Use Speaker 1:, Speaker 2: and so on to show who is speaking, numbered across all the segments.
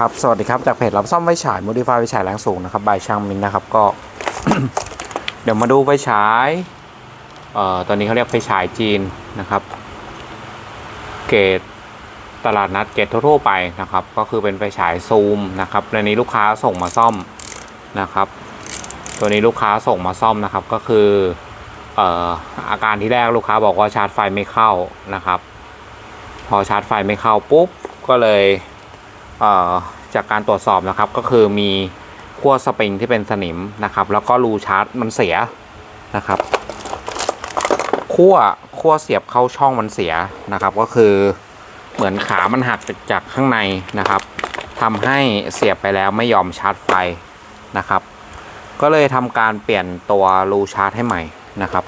Speaker 1: ครับ สวัสดีครับ จากเพจรับซ่อมไฟฉาย Modify ไฟฉายแรงสูงนะครับ บายช่างมินนะครับ ก็ เดี๋ยวมาดูไฟฉาย เอ่อ ตอนนี้เขาเรียกไฟฉายจีนนะครับ เกรดตลาดนัดเกรดทั่วๆไปนะครับ ก็คือเป็นไฟฉายซูมนะครับในนี้ลูกค้าส่งมาซ่อมนะครับ ตัวนี้ลูกค้าส่งมาซ่อมนะครับ ก็คือ เอ่อ อาการที่แรกลูกค้าบอกว่าชาร์จไฟไม่เข้านะครับ พอชาร์จไฟไม่เข้าปุ๊บ ก็เลย จากการตรวจสอบนะครับก็คือมีขั้วสปริงที่เป็นสนิมนะครับ แล้วก็รูชาร์จมันเสียนะครับขั้วขั้วเสียบเข้าช่องมันเสียนะครับ ก็คือเหมือนขามันหักจากข้างในนะครับทำให้เสียบไปแล้วไม่ยอมชาร์จไฟนะครับ ก็เลยทำการเปลี่ยนตัวรูชาร์จให้ใหม่นะครับ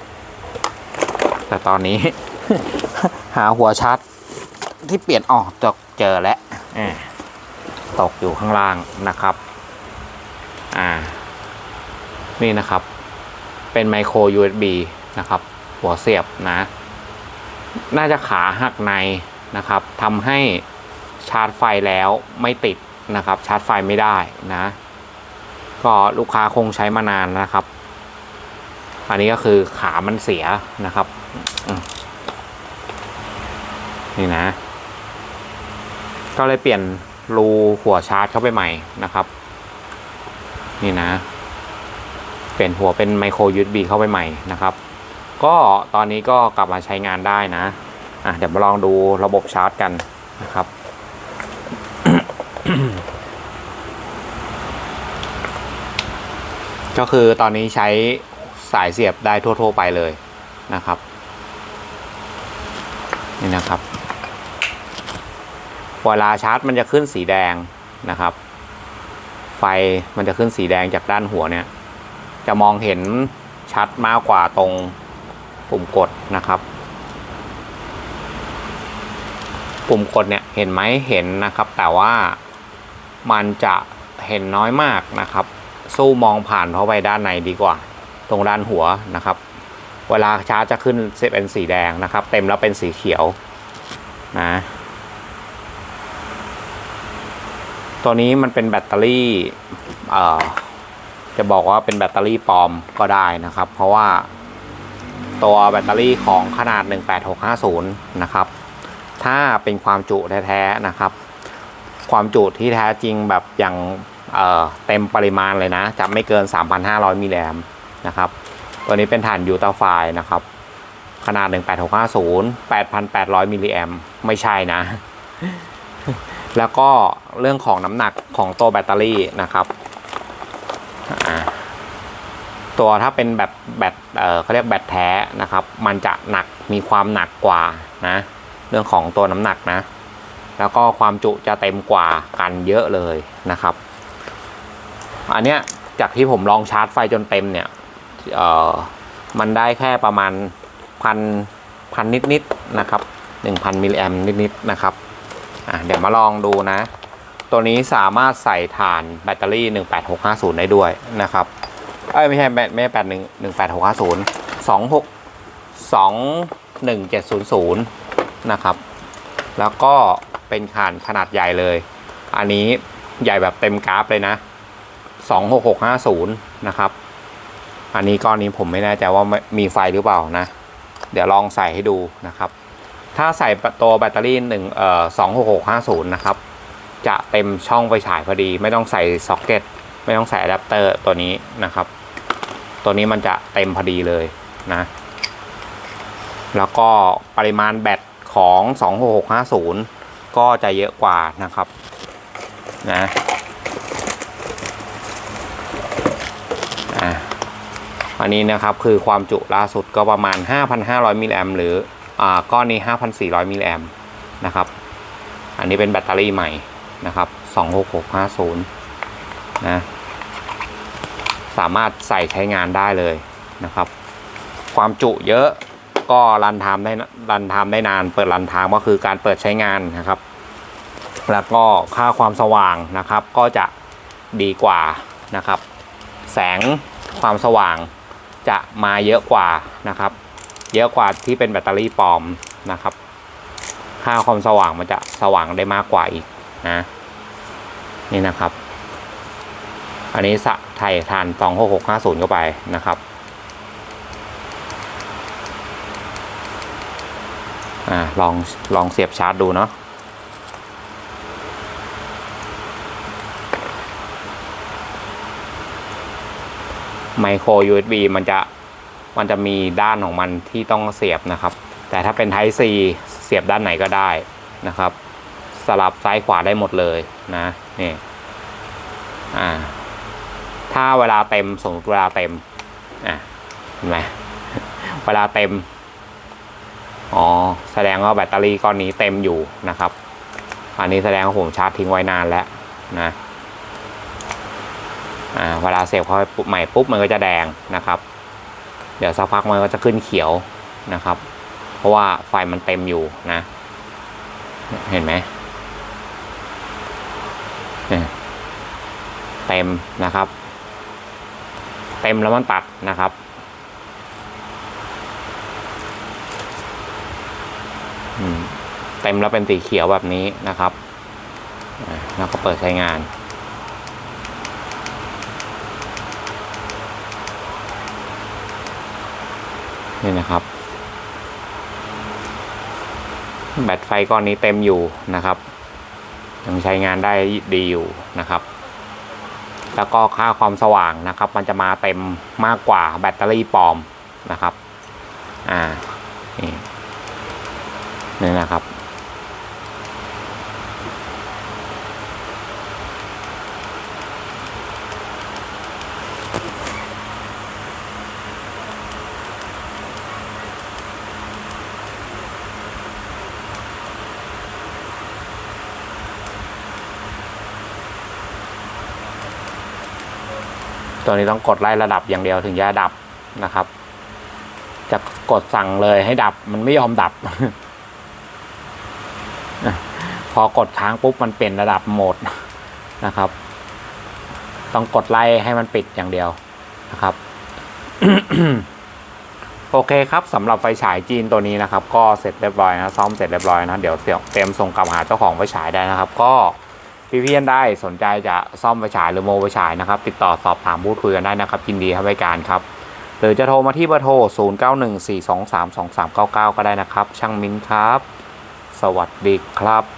Speaker 1: แต่ตอนนี้ หาหัวชาร์จที่เปลี่ยนออกจเจอแล้วอ ตกอยู่ข้างล่างนะครับอ่านี่นะครับ เป็นไมโคร USB นะครับ หัวเสียบนะ น่าจะขาหักในนะครับทำให้ชาร์จไฟแล้วไม่ติดนะครับ ชาร์จไฟไม่ได้นะ ก็ลูกค้าคงใช้มานานนะครับ อันนี้ก็คือขามันเสียนะครับ นี่นะ ก็เลยเปลี่ยน รูหัวชาร์จเข้าไปใหม่นะครับ นี่นะ เปลี่ยนหัวเป็นไมโคร USB เข้าไปใหม่นะครับ ก็ตอนนี้ก็กลับมาใช้งานได้นะอะเดี๋ยวมาลองดูระบบชาร์จกันนะครับก็คือตอนนี้ใช้สายเสียบได้ทั่ว ๆ ไปเลยนะครับ นี่นะครับ เวลาชาร์จมันจะขึ้นสีแดงนะครับ ไฟมันจะขึ้นสีแดงจากด้านหัวเนี่ย จะมองเห็นชัดมากกว่าตรงปุ่มกดนะครับ ปุ่มกดเนี่ยเห็นไหมเห็นนะครับ แต่ว่ามันจะเห็นน้อยมากนะครับ สู้มองผ่านเข้าไปด้านในดีกว่า ตรงด้านหัวนะครับ เวลาชาร์จจะขึ้นเป็นสีแดงนะครับ เต็มแล้วเป็นสีเขียวนะ ตัวนี้มันเป็นแบตเตอรี่เอ่อจะบอกว่าเป็นแบตเตอรี่ปลอมก็ได้นะครับ เพราะว่าตัวแบตเตอรี่ของขนาด 18650 นะครับ ถ้าเป็นความจุแท้ๆนะครับ ความจุที่แท้จริงแบบอย่างเเต็มปริมาณเลยนะ จะไม่เกิน 3,500 มิลลิแอมนะครับ ตัวนี้เป็นฐานยูตาไฟนะครับ ขนาด 18650 8,800 มิลลิแอมไม่ใช่นะ แล้วก็เรื่องของน้ำหนักของตัวแบตเตอรี่นะครับตัวถ้าเป็นแบบแบตเออเขาเรียกแบตแท้นะครับ มันจะหนักมีความหนักกว่านะเรื่องของตัวน้ำหนักนะ แล้วก็ความจุจะเต็มกว่ากันเยอะเลยนะครับ อันเนี้ยจากที่ผมลองชาร์จไฟจนเต็มเนี่ยเออมันได้แค่ประมาณพันพันนิดๆนะครับหนึ่งพันมิลลิแอมนิดๆนะครับ อะเดี๋ยวมาลองดูนะ ตัวนี้สามารถใส่ถ่านแบตเตอรี่ 18650 ได้ด้วยนะครับ เอ้ยไม่ใช่แบตไม่ใช่แปดหนึ่งหนึ่งแปดหกห้าศูนย์สองหกสองหนึ่งเจ็ดศูนย์ศูนย์นะครับ แล้วก็เป็นถ่านขนาดใหญ่เลย อันนี้ใหญ่แบบเต็มกราฟเลยนะสองหกหกห้าศูนย์นะครับ อันนี้ก้อนนี้ผมไม่แน่ใจว่ามีไฟหรือเปล่านะ เดี๋ยวลองใส่ให้ดูนะครับ ถ้าใส่ตัวแบตเตอรี่หนึ่งเอ่อสองหกหกห้าศูนย์นะครับ จะเต็มช่องไฟฉายพอดี ไม่ต้องใส่ซ็อกเก็ตไม่ต้องใส่อะแดปเตอร์ตัวนี้นะครับ ตัวนี้มันจะเต็มพอดีเลยนะ แล้วก็ปริมาณแบตของ 26650 ก็จะเยอะกว่านะครับนะอันนี้นะครับคือความจุล่าสุดก็ประมาณ 5,500 มิลลิแอมหรือ ก้อนนี้ 5,400 มิลลิแอมนะครับ อันนี้เป็นแบตเตอรี่ใหม่นะครับ 26650 นะ สามารถใส่ใช้งานได้เลยนะครับ ความจุเยอะก็รันไทม์ได้รันไทม์ได้นาน เปิดรันไทม์ก็คือการเปิดใช้งานนะครับ แล้วก็ค่าความสว่างนะครับ ก็จะดีกว่านะครับ แสงความสว่างจะมาเยอะกว่านะครับ เยอะกว่าที่เป็นแบตเตอรี่ปลอมนะครับ ค่าความสว่างมันจะสว่างได้มากกว่าอีกนะนี่นะครับ อันนี้สะไทยทานสองหกหกห้าศูนย์เข้าไปนะครับอ่าลองลองเสียบชาร์จดูเนาะไมโคร USB มันจะ มันจะมีด้านของมันที่ต้องเสียบนะครับ แต่ถ้าเป็น Type C เสียบด้านไหนก็ได้นะครับ สลับซ้ายขวาได้หมดเลยนะนี่อ่าถ้าเวลาเต็มสมมติเวลาเต็มอะเห็นไหมเวลาเต็มอ๋อแสดงว่าแบตเตอรี่ก้อนนี้เต็มอยู่นะครับ อันนี้แสดงว่าผมชาร์จทิ้งไว้นานแล้วนะอ่าเวลาเสียบเข้าไปใหม่ปุ๊บมันก็จะแดงนะครับ เดี๋ยวสักพักมันก็จะขึ้นเขียวนะครับ เพราะว่าไฟมันเต็มอยู่นะ เห็นไหมเต็มนะครับ เต็มแล้วมันตัดนะครับเต็มแล้วเป็นสีเขียวแบบนี้นะครับ แล้วก็เปิดใช้งาน นี่นะครับ แบตไฟก้อนนี้เต็มอยู่นะครับ ยังใช้งานได้ดีอยู่นะครับ แล้วก็ค่าความสว่างนะครับ มันจะมาเต็มมากกว่าแบตเตอรี่ปลอมนะครับ อ่า นี่นี่นะครับ ตัวนี้ต้องกดไล่ระดับอย่างเดียวถึงจะดับนะครับ จะกดสั่งเลยให้ดับมันไม่ยอมดับ พอกดค้างปุ๊บมันเปลี่ยนระดับโหมดนะครับ ต้องกดไล่ให้มันปิดอย่างเดียวนะครับโอเคครับสำหรับไฟฉายจีนตัวนี้นะครับ ก็เสร็จเรียบร้อยนะซ่อมเสร็จเรียบร้อยนะเดี๋ยวเตรียมส่งกลับหาเจ้าของไฟฉายได้นะครับ ก็ พี่พี่ๆได้สนใจจะซ่อมไฟฉายหรือโมไฟฉายนะครับ ติดต่อสอบถามพูดคุยกันได้นะครับยินดีให้บริการครับ หรือจะโทรมาที่เบอร์โทร 0914232399 ก็ได้นะครับ ช่างมิ้นครับ สวัสดีครับ